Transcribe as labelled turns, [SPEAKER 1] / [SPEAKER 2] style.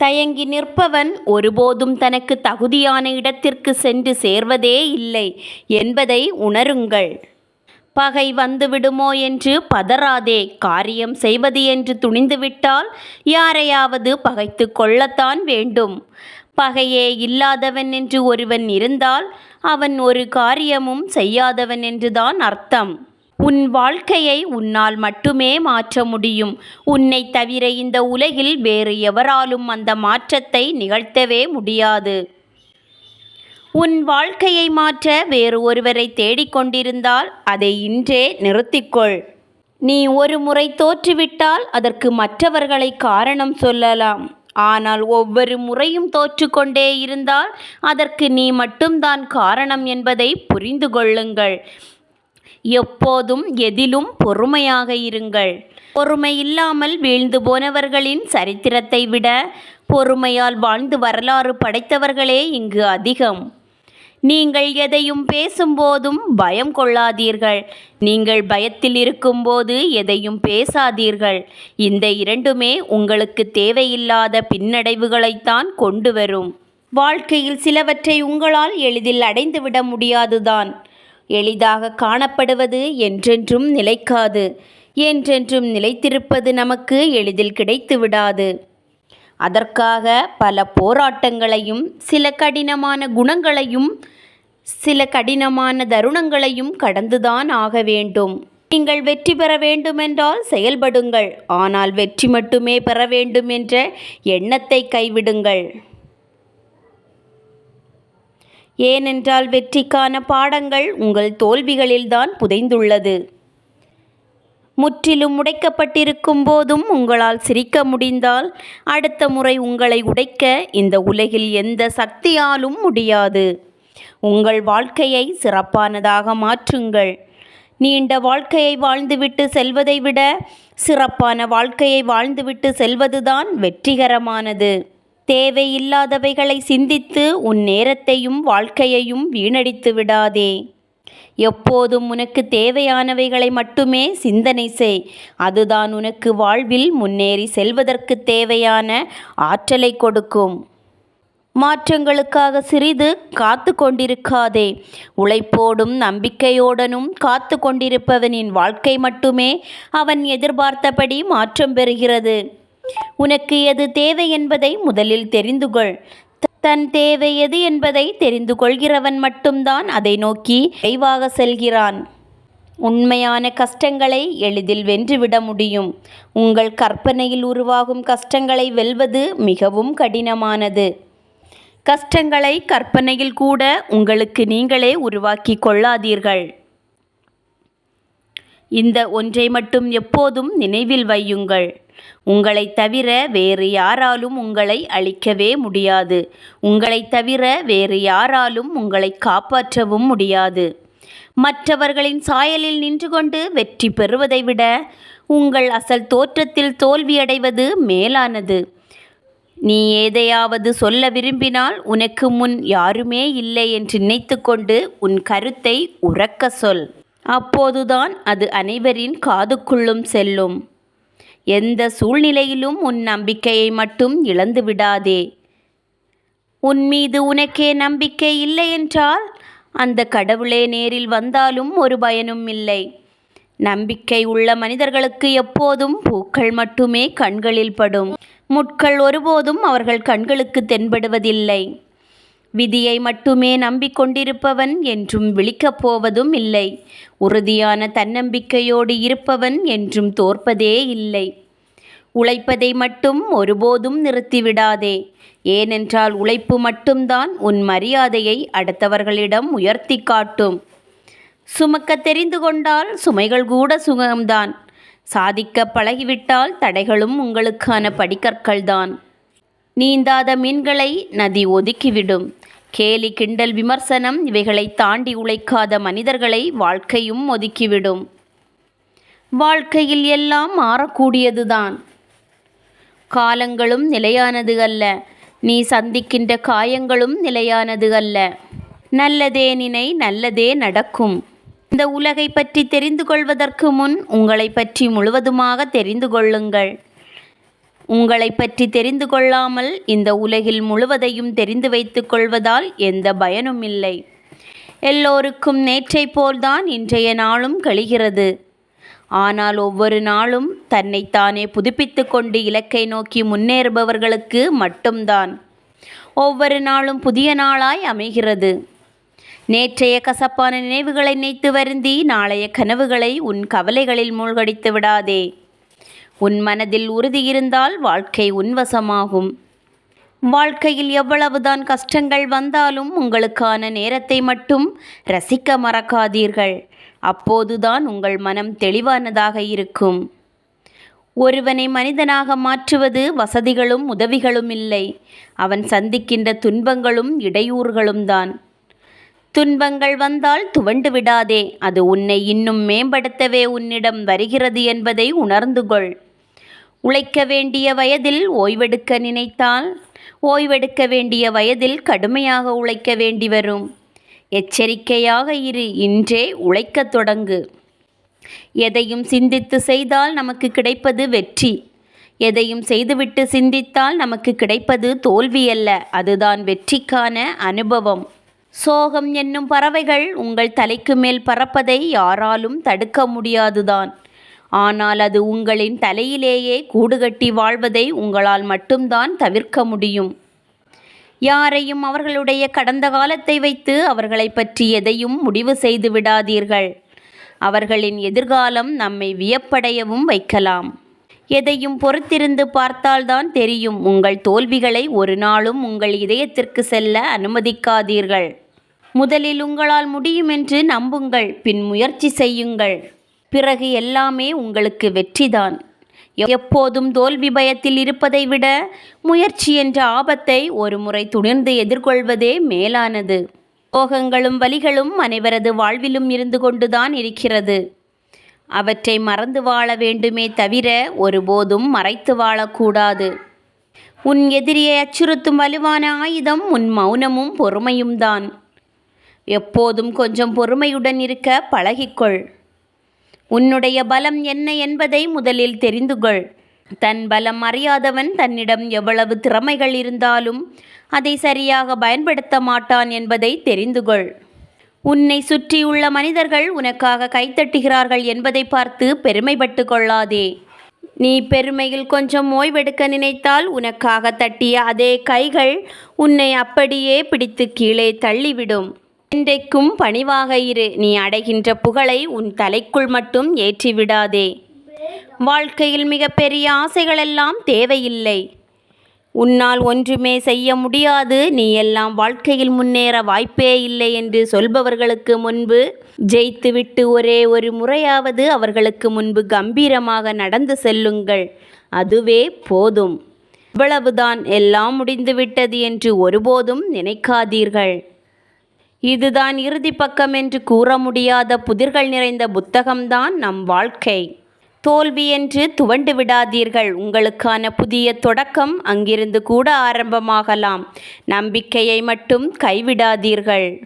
[SPEAKER 1] தயங்கி நிற்பவன் ஒருபோதும் தனக்கு தகுதியான இடத்திற்கு சென்று சேர்வதே இல்லை என்பதை உணருங்கள். பகை வந்துவிடுமோ என்று பதறாதே காரியம் செய்வது என்று துணிந்துவிட்டால் யாரையாவது பகைத்து கொள்ளத்தான் வேண்டும். பகையே இல்லாதவன் என்று ஒருவன் இருந்தால் அவன் ஒரு காரியமும் செய்யாதவன் என்றுதான் அர்த்தம். உன் வாழ்க்கையை உன்னால் மட்டுமே மாற்ற முடியும். உன்னை தவிர இந்த உலகில் வேறு எவராலும் அந்த மாற்றத்தை நிகழ்த்தவே முடியாது. உன் வாழ்க்கையை மாற்ற வேறு ஒருவரை தேடிக்கொண்டிருந்தால் அதை இன்றே நிறுத்திக்கொள். நீ ஒரு முறை தோற்றுவிட்டால் அதற்கு மற்றவர்களை காரணம் சொல்லலாம். ஆனால் ஒவ்வொரு முறையும் தோற்றுக்கொண்டே இருந்தால் அதற்கு நீ மட்டும்தான் காரணம் என்பதை புரிந்து கொள்ளுங்கள். எப்போதும் எதிலும் பொறுமையாக இருங்கள். பொறுமை இல்லாமல் வீழ்ந்து போனவர்களின் சரித்திரத்தை விட பொறுமையால் வாழ்ந்து வரலாறு படைத்தவர்களே இங்கு அதிகம். நீங்கள் எதையும் பேசும்போதும் பயம் கொள்ளாதீர்கள். நீங்கள் பயத்தில் இருக்கும்போது எதையும் பேசாதீர்கள். இந்த இரண்டுமே உங்களுக்கு தேவையில்லாத பின்னடைவுகளைத்தான் கொண்டு வரும். வாழ்க்கையில் சிலவற்றை உங்களால் எளிதில் அடைந்துவிட முடியாதுதான். எளிதாக காணப்படுவது என்றென்றும் நிலைக்காது. என்றென்றும் நிலைத்திருப்பது நமக்கு எளிதில் கிடைத்து விடாது அதற்காக பல போராட்டங்களையும் சில கடினமான குணங்களையும் சில கடினமான தருணங்களையும் கடந்துதான் ஆக வேண்டும். நீங்கள் வெற்றி பெற வேண்டுமென்றால் செயல்படுங்கள். ஆனால் வெற்றி மட்டுமே பெற வேண்டும் என்ற எண்ணத்தை கைவிடுங்கள். ஏனென்றால் வெற்றிக்கான பாடங்கள் உங்கள் தோல்விகளில்தான் புதைந்துள்ளது. முற்றிலும் உடைக்கப்பட்டிருக்கும் போதும் உங்களால் சிரிக்க முடிந்தால் அடுத்த முறை உங்களை உடைக்க இந்த உலகில் எந்த சக்தியாலும் முடியாது. உங்கள் வாழ்க்கையை சிறப்பானதாக மாற்றுங்கள். நீண்ட வாழ்க்கையை வாழ்ந்துவிட்டு செல்வதை விட சிறப்பான வாழ்க்கையை வாழ்ந்துவிட்டு செல்வதுதான் வெற்றிகரமானது. தேவையில்லாதவைகளை சிந்தித்து உன் நேரத்தையும் வாழ்க்கையையும் வீணடித்து விடாதே. எப்போதும் உனக்கு தேவையானவைகளை மட்டுமே சிந்தனை செய். அதுதான் உனக்கு வாழ்வில் முன்னேறி செல்வதற்கு தேவையான ஆற்றலை கொடுக்கும். மாற்றங்களுக்காக சிறிது காத்து கொண்டிருக்காதே. உழைப்போடும் நம்பிக்கையோடனும் காத்து கொண்டிருப்பவனின் வாழ்க்கை மட்டுமே அவன் எதிர்பார்த்தபடி மாற்றம் பெறுகிறது. உனக்கு எது தேவை என்பதை முதலில் தெரிந்து கொள் தன் தேவை எது என்பதை தெரிந்து கொள்கிறவன் மட்டும்தான் அதை நோக்கி விரைவாக செல்கிறான். உண்மையான கஷ்டங்களை எளிதில் வென்றுவிட முடியும். உங்கள் கற்பனையில் உருவாகும் கஷ்டங்களை வெல்வது மிகவும் கடினமானது. கஷ்டங்களை கற்பனையில் கூட உங்களுக்கு நீங்களே உருவாக்கி கொள்ளாதீர்கள். இந்த ஒன்றை மட்டும் எப்போதும் நினைவில் வையுங்கள். உங்களை தவிர வேறு யாராலும் உங்களை அழிக்கவே முடியாது. உங்களை தவிர வேறு யாராலும் உங்களை காப்பாற்றவும் முடியாது. மற்றவர்களின் சாயலில் நின்று கொண்டு வெற்றி பெறுவதை விட உங்கள் அசல் தோற்றத்தில் தோல்வியடைவது மேலானது. நீ எதையாவது சொல்ல விரும்பினால் உனக்கு முன் யாருமே இல்லை என்று நினைத்துக்கொண்டு உன் கருத்தை உறக்க சொல். அப்போதுதான் அது அனைவரின் காதுக்குள்ளும் செல்லும். எந்த சூழ்நிலையிலும் உன் நம்பிக்கையை மட்டும் இழந்து விடாதே. உன் மீது உனக்கே நம்பிக்கை இல்லை என்றால் அந்த கடவுளே நேரில் வந்தாலும் ஒரு பயனும் இல்லை. நம்பிக்கை உள்ள மனிதர்களுக்கு எப்போதும் பூக்கள் மட்டுமே கண்களில் படும். முட்கள் ஒருபோதும் அவர்கள் கண்களுக்கு தென்படுவதில்லை. விதியை மட்டுமே நம்பிக்கொண்டிருப்பவன் என்றும் விழிக்கப் போவதும் இல்லை. உறுதியான தன்னம்பிக்கையோடு இருப்பவன் என்றும் தோற்பதே இல்லை. உழைப்பதை மட்டும் ஒருபோதும் நிறுத்திவிடாதே. ஏனென்றால் உழைப்பு மட்டும்தான் உன் மரியாதையை அடுத்தவர்களிடம் உயர்த்தி காட்டும். சுமக்க தெரிந்து கொண்டால் சுமைகள் கூட சுகம்தான். சாதிக்க பழகிவிட்டால் தடைகளும் உங்களுக்கான படிக்கற்கள்தான். நீந்தாத மீன்களை நதி ஒதுக்கிவிடும். கேலி கிண்டல் விமர்சனம் இவைகளை தாண்டி உழைக்காத மனிதர்களை வாழ்க்கையும் ஒதுக்கிவிடும். வாழ்க்கையில் எல்லாம் மாறக்கூடியதுதான். காலங்களும் நிலையானது அல்ல. நீ சந்திக்கின்ற காயங்களும் நிலையானது அல்ல. நல்லதே நினை நல்லதே நடக்கும். இந்த உலகை பற்றி தெரிந்து கொள்வதற்கு முன் உங்களை பற்றி முழுவதுமாக தெரிந்து கொள்ளுங்கள். உங்களை பற்றி தெரிந்து கொள்ளாமல் இந்த உலகில் முழுவதையும் தெரிந்து வைத்துக் கொள்வதால் எந்த பயனும் இல்லை. எல்லோருக்கும் நேற்றைப் போல்தான் இன்றைய நாளும் கழிகிறது. ஆனால் ஒவ்வொரு நாளும் தன்னைத்தானே புதுப்பித்து கொண்டு இலக்கை நோக்கி முன்னேறுபவர்களுக்கு மட்டும்தான். ஒவ்வொரு நாளும் புதிய நாளாய் அமைகிறது. நேற்றைய கசப்பான நினைவுகளை நினைத்து வருந்தி நாளைய கனவுகளை உன் கவலைகளில் மூழ்கடித்து விடாதே. உன் மனதில் உறுதியிருந்தால் வாழ்க்கை உன்வசமாகும். வாழ்க்கையில் எவ்வளவுதான் கஷ்டங்கள் வந்தாலும் உங்களுக்கான நேரத்தை மட்டும் ரசிக்க மறக்காதீர்கள். அப்போதுதான் உங்கள் மனம் தெளிவானதாக இருக்கும். ஒருவனை மனிதனாக மாற்றுவது வசதிகளும் உதவிகளும் இல்லை. அவன் சந்திக்கின்ற துன்பங்களும் இடையூறுகளும் தான். துன்பங்கள் வந்தால் துவண்டு விடாதே. அது உன்னை இன்னும் மேம்படுத்தவே உன்னிடம் வருகிறது என்பதை உணர்ந்துகொள் உழைக்க வேண்டிய வயதில் ஓய்வெடுக்க நினைத்தால் ஓய்வெடுக்க வேண்டிய வயதில் கடுமையாக உழைக்க வேண்டி வரும். எச்சரிக்கையாக இரு இன்றே உழைக்கத் தொடங்கு. எதையும் சிந்தித்து செய்தால் நமக்கு கிடைப்பது வெற்றி. எதையும் செய்துவிட்டு சிந்தித்தால் நமக்கு கிடைப்பது தோல்வி அல்ல அதுதான் வெற்றிக்கான அனுபவம். சோகம் என்னும் பறவைகள் உங்கள் தலைக்கு மேல் பறப்பதை யாராலும் தடுக்க முடியாதுதான். ஆனால் அது உங்களின் தலையிலேயே கூடுகட்டி வாழ்வதை உங்களால் மட்டும்தான் தவிர்க்க முடியும். யாரையும் அவர்களுடைய கடந்த காலத்தை வைத்து அவர்களை பற்றி எதையும் முடிவு செய்து விடாதீர்கள். அவர்களின் எதிர்காலம் நம்மை வியப்படையவும் வைக்கலாம். எதையும் பொறுத்திருந்து பார்த்தால்தான் தெரியும் உங்கள் தோல்விகளை ஒரு நாளும் உங்கள் இதயத்திற்கு செல்ல அனுமதிக்காதீர்கள். முதலில் உங்களால் முடியும் என்று நம்புங்கள் பின் முயற்சி செய்யுங்கள். பிறகு எல்லாமே உங்களுக்கு வெற்றிதான். எப்போதும் தோல்வி பயத்தில் இருப்பதை விட முயற்சி என்ற ஆபத்தை ஒரு முறை துணிர்ந்து எதிர்கொள்வதே மேலானது. கோகங்களும் வலிகளும் அனைவரது வாழ்விலும் இருந்து கொண்டுதான் இருக்கிறது. அவற்றை மறந்து வாழ வேண்டுமே தவிர ஒருபோதும் மறைத்து வாழக்கூடாது. உன் எதிரியை அச்சுறுத்தும் வலுவான ஆயுதம் உன் மௌனமும் பொறுமையும் தான் எப்போதும் கொஞ்சம் பொறுமையுடன் இருக்க பழகிக்கொள். உன்னுடைய பலம் என்ன என்பதை முதலில் தெரிந்து கொள் தன் பலம் அறியாதவன் தன்னிடம் எவ்வளவு திறமைகள் இருந்தாலும் அதை சரியாக பயன்படுத்த மாட்டான் என்பதை தெரிந்து கொள் உன்னை சுற்றியுள்ள மனிதர்கள் உனக்காக கைத்தட்டுகிறார்கள் என்பதை பார்த்து பெருமைப்பட்டு கொள்ளாதே. நீ பெருமையில் கொஞ்சம் ஓய்வெடுக்க நினைத்தால் உனக்காக தட்டிய அதே கைகள் உன்னை அப்படியே பிடித்து கீழே தள்ளிவிடும். இன்றைக்கும் பணிவாக இரு. நீ அடைகின்ற புகழை உன் தலைக்குள் மட்டும் ஏற்றிவிடாதே. வாழ்க்கையில் மிகப்பெரிய ஆசைகளெல்லாம் தேவையில்லை. உன்னால் ஒன்றுமே செய்ய முடியாது. நீ எல்லாம் வாழ்க்கையில் முன்னேற வாய்ப்பே இல்லை என்று சொல்பவர்களுக்கு முன்பு ஜெயித்துவிட்டு ஒரே ஒரு முறையாவது அவர்களுக்கு முன்பு கம்பீரமாக நடந்து செல்லுங்கள். அதுவே போதும். இவ்வளவுதான் எல்லாம் முடிந்துவிட்டது என்று ஒருபோதும் நினைக்காதீர்கள். இதுதான் இறுதி பக்கம் என்று கூற முடியாத புதிர்கள் நிறைந்த புத்தகம்தான் நம் வாழ்க்கை. தோல்வி என்று துவண்டு விடாதீர்கள். உங்களுக்கான புதிய தொடக்கம் அங்கிருந்து கூட ஆரம்பமாகலாம். நம்பிக்கையை மட்டும் கைவிடாதீர்கள்.